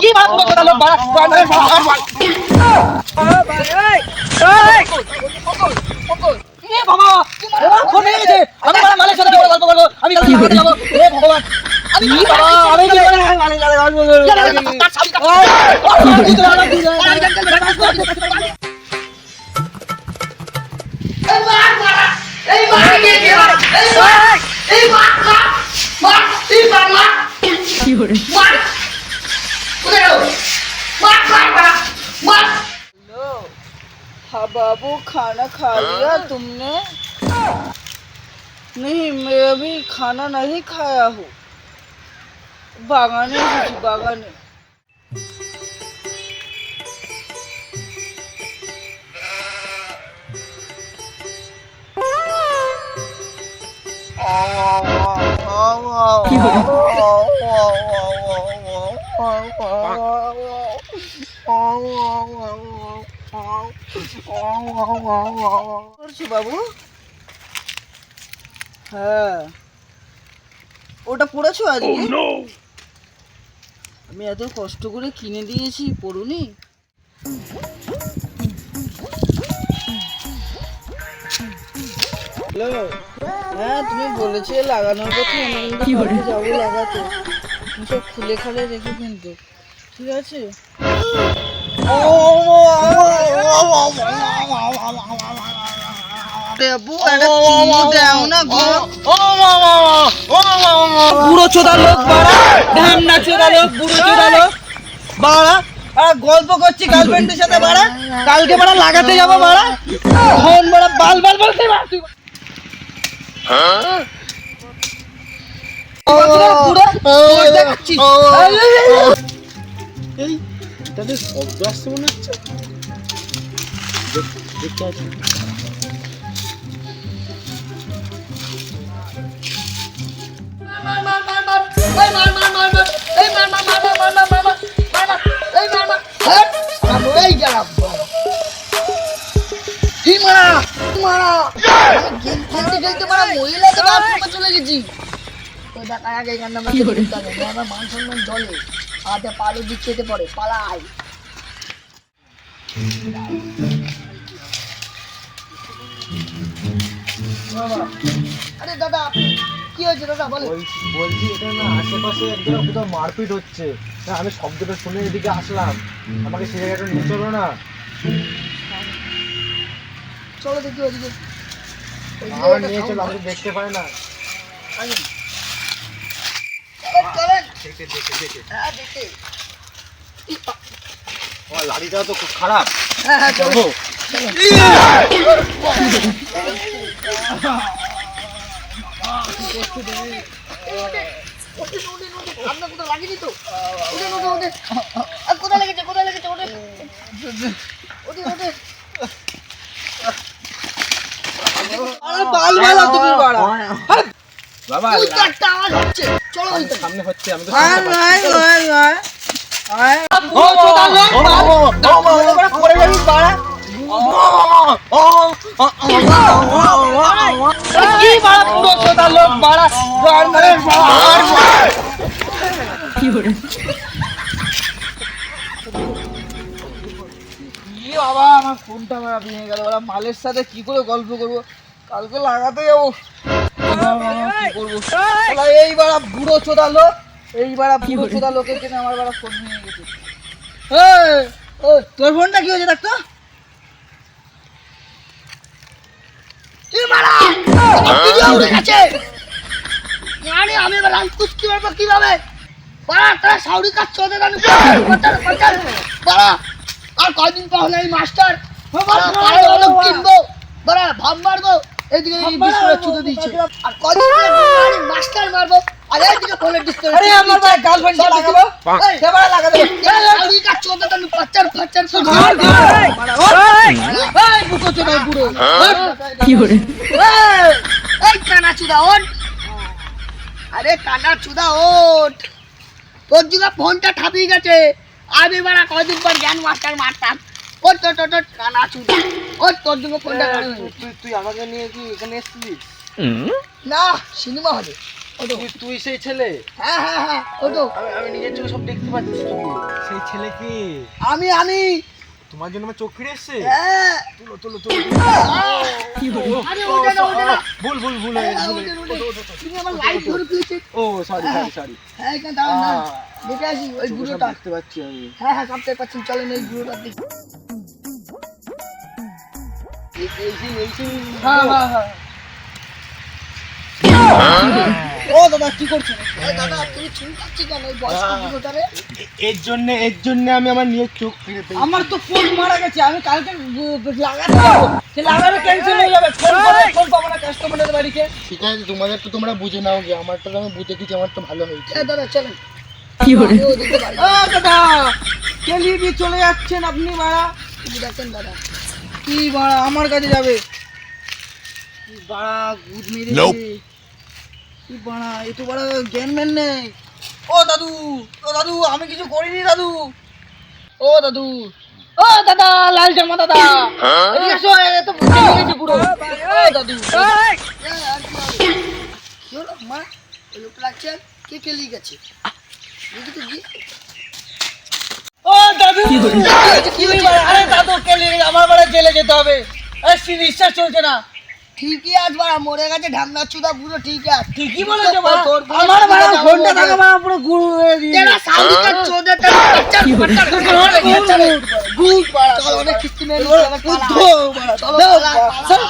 কি বাড়া পুরো কথা লোক বাড়া বাড়া, বাড়া, বাড়া, बाबू खाना खा लिया तुमने? नहीं मैं अभी खाना नहीं खाया हूँ। बागाने हूँ, बागाने। করছ বাবু। হ্যাঁ। ওটা পড়েছো আজকে? আমি এত কষ্ট করে কিনে দিয়েছি পড়ুনি। হ্যালো। হ্যাঁ তুমি বলেছিলে লাগানোর কথা আমি যাব লাগাতে। সব খুলে খালে রেখে কিন্তু। ঠিক আছে? বুড়ো চোদা লোক বাড়া ঢ্যামনা চোদা লোক বুড়ো চোদা লোক বাড়া আর গল্প করছি গার্লফ্রেন্ডের সাথে বাড়া কালকে বাড়া লাগাতে যাব বাড়া ফোন বাড়া বাল বাল বলতে বাড়া তুই বুড়ো দেখাচ্ছিস তাদের শব্দ আসছে মনে হচ্ছে দেখ- দেখতে আছি চলে গেছি ওই দেখা আগে মান সম্মান জলে হাতে পালে দিচ্ছে পড়ে পালাই। আরে দাদা আপনি কি হয়েছে দাদা বলে বলছি এটা না আশেপাশে একদম কোথাও মারপিট হচ্ছে। না, আমি শব্দটা শুনে এদিকে আসলাম। আমাকে সেই জায়গাটা নিয়ে চলো না। চলো দেখি ওদিকে। নিয়ে চলো sound আমি দেখতে পাই না। হ্যাঁ, লাড়িটাও তো খুব খারাপ হ্যাঁ, চলো। যাব উঠুন, উঠুন, উঠুন। আপনার কোথাও লাগেনি তো? উঠুন, উঠুন, উঠুন। আর কোথায় লেগেছে, কোথায় লেগেছে? বাল তুমি বাড়া বাবা ওই তো একটা আওয়াজ হচ্ছে। চলো সামনে হচ্ছে আমি তো কি বাবা আমার ফোনটা ভেঙে গেল ওরা মালের সাথে কি করে গল্প করব কালকে লাগাতে যাব কি করব শালা এই বাড়া বুড়ো চোদা লোক বুড়ো চোদা লোকের আমার বাড়া ফোন ভেঙে গেছে ও তোর ফোনটা কি হয়েছে দেখতো এ মারা! আমার video উঠে গেছে। মানে আমি এবার লালকুচ কি করব কীভাবে? বাড়া, কাজ চোদে বাড়া, আর কয়দিন পর হলে এই মাস্টার কিনবো বাড়া, ভাব মারবো এইদিকে ডিসপ্লে দিচ্ছে আর মাস্টার মারবো আর এইদিকে ফোনের ডিসপ্লে আরে আমার ভাই গার্লফ্রেন্ড লাগাবো লাগাবে। এই কাজ চোদে জানিস? পাচার, পাচার, পাচার। ঘর এই বুড়ো। কানা চুদা ওঠ। আরে কানা চুদা ওঠ। তোর যুগে ফোনটা ঠাপিয়ে গেছে। আমি বাড়া কয়দিন পর জ্ঞান মাস্টার মারতাম। ওর তোর তোর কানা চুদা ওর তোর ফোনটা হয়ে তুই তুই আমাকে নিয়ে কি এখানে এসেছিলিস না সিনেমা হলে ওটো তুই তুই সেই ছেলে? হ্যাঁ হ্যাঁ হ্যাঁ ওটো আমি আমি নিজের চোখে সব দেখতে পাচ্ছি তুমি সেই ছেলে কি? আমি আমি। তোমার জন্য আমার চোখ ফিরে এসছে? হ্যাঁ। তুলো তুলো না ভুল ভুল ভুল হয়ে ও সরি সরি সরি হ্যাঁ এখানে দাঁড়ান দাঁড়ান দেখে আসি ওই সব বুড়োটা দেখতে পাচ্ছি আমি। হ্যাঁ হ্যাঁ চলেন এই বুড়োটার দিকে ও দাদা কি করছেন? দাদা তুমি চুলকাচ্ছি কেন? ওই বয়স্ক বুড়োটারে এর জন্য এর জন্য আমি আমার নিজের চোখ ফিরে পেয়েছি আমার তো ফোন মারা গেছে আমি কালকে লাগাতে যাব। সে লাগানো ক্যান্সেল হয়ে যাবে। ফোন করে ফোন পাবো না কাস্টমারের বাড়িতে। ঠিক আছে তোমাদের তো তোমরা বুঝে নাও যে আমারটা তো আমি বুঝে দিচ্ছি আমার তো ভালো হয়েছে। দাদা চলেন। কি হলো? চলে যাচ্ছেন আপনি বাড়া তুমি দেখেন দাদা? কি বাড়া আমার কাছে যাবে। কি বাড়া গুদ মেরেছে। কি বাড়া এ তো বাড়া জ্ঞান ম্যান নেই। ও দাদু ও দাদু আমি কিছু করিনি দাদু। ও দাদু ও দাদা লাল জামা দাদা। এদিকে আসো এ তো বুঝে গেছে পুরো। ও দাদু। কি হলো মা? লোক লাগছে? কে কে লিয়ে গেছে দেখি তো গিয়ে। দাদু কি হয়েছে আরে দাদু কেলিয়ে আমার বাড়ি জেলে যেতে হবে আরে নিঃশ্বাস চলছে না ঠিকই আছে বাড়া মরে গেছে ঢামনা চুদা পুরো ঠিক আছে ঠিকই বলেছ বাড়া আমার বাড়া কত থাকে বাড়া পুরো গুরু হয়ে দিয়ে তেরা সাউদি চোদে তেরা বাচ্চা বাচ্চা গুড বাড়া অনেক কিস্তি মেরে চলো চলো